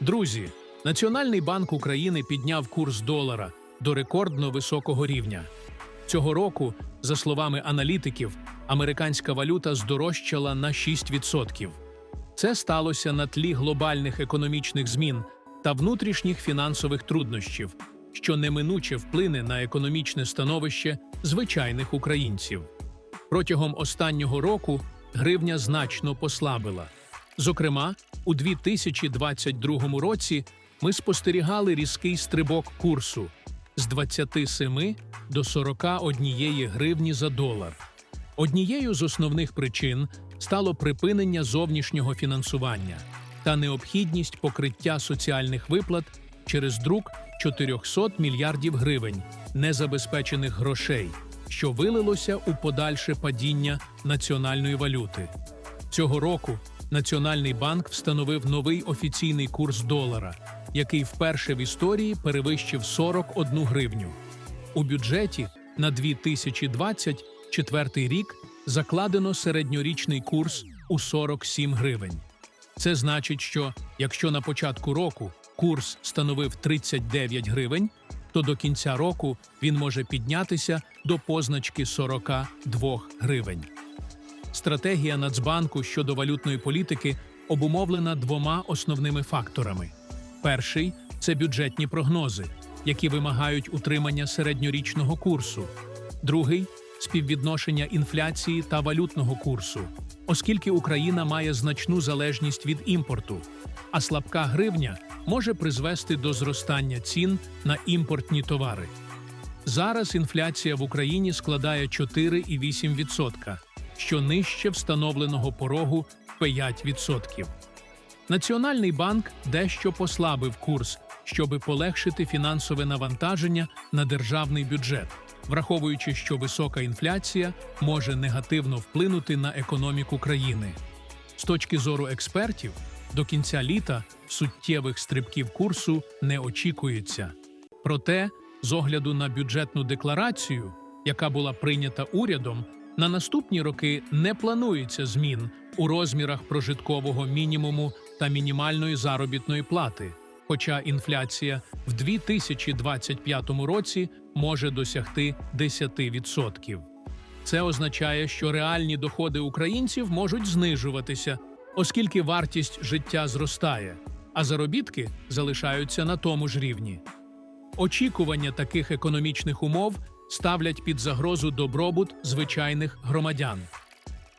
Друзі, Національний банк України підняв курс долара до рекордно високого рівня. Цього року, за словами аналітиків, американська валюта здорожчала на 6%. Це сталося на тлі глобальних економічних змін та внутрішніх фінансових труднощів, що неминуче вплине на економічне становище звичайних українців. Протягом останнього року гривня значно послабила. Зокрема, у 2022 році ми спостерігали різкий стрибок курсу з 27 до 41 гривні за долар. Однією з основних причин стало припинення зовнішнього фінансування та необхідність покриття соціальних виплат через друк 400 мільярдів гривень незабезпечених грошей, що вилилося у подальше падіння національної валюти. Цього року Національний банк встановив новий офіційний курс долара, який вперше в історії перевищив 41 гривню. У бюджеті на 2024 рік закладено середньорічний курс у 47 гривень. Це значить, що якщо на початку року курс становив 39 гривень, то до кінця року він може піднятися до позначки 42 гривень. Стратегія Нацбанку щодо валютної політики обумовлена двома основними факторами: перший це бюджетні прогнози, які вимагають утримання середньорічного курсу, другий співвідношення інфляції та валютного курсу, оскільки Україна має значну залежність від імпорту, а слабка гривня може призвести до зростання цін на імпортні товари. Зараз інфляція в Україні складає 4,8%, що нижче встановленого порогу 5%. Національний банк дещо послабив курс, щоби полегшити фінансове навантаження на державний бюджет, враховуючи, що висока інфляція може негативно вплинути на економіку країни. З точки зору експертів, до кінця літа суттєвих стрибків курсу не очікується. Проте, з огляду на бюджетну декларацію, яка була прийнята урядом, на наступні роки не планується змін у розмірах прожиткового мінімуму та мінімальної заробітної плати, хоча інфляція в 2025 році може досягти 10%. Це означає, що реальні доходи українців можуть знижуватися, оскільки вартість життя зростає, а заробітки залишаються на тому ж рівні. Очікування таких економічних умов ставлять під загрозу добробут звичайних громадян.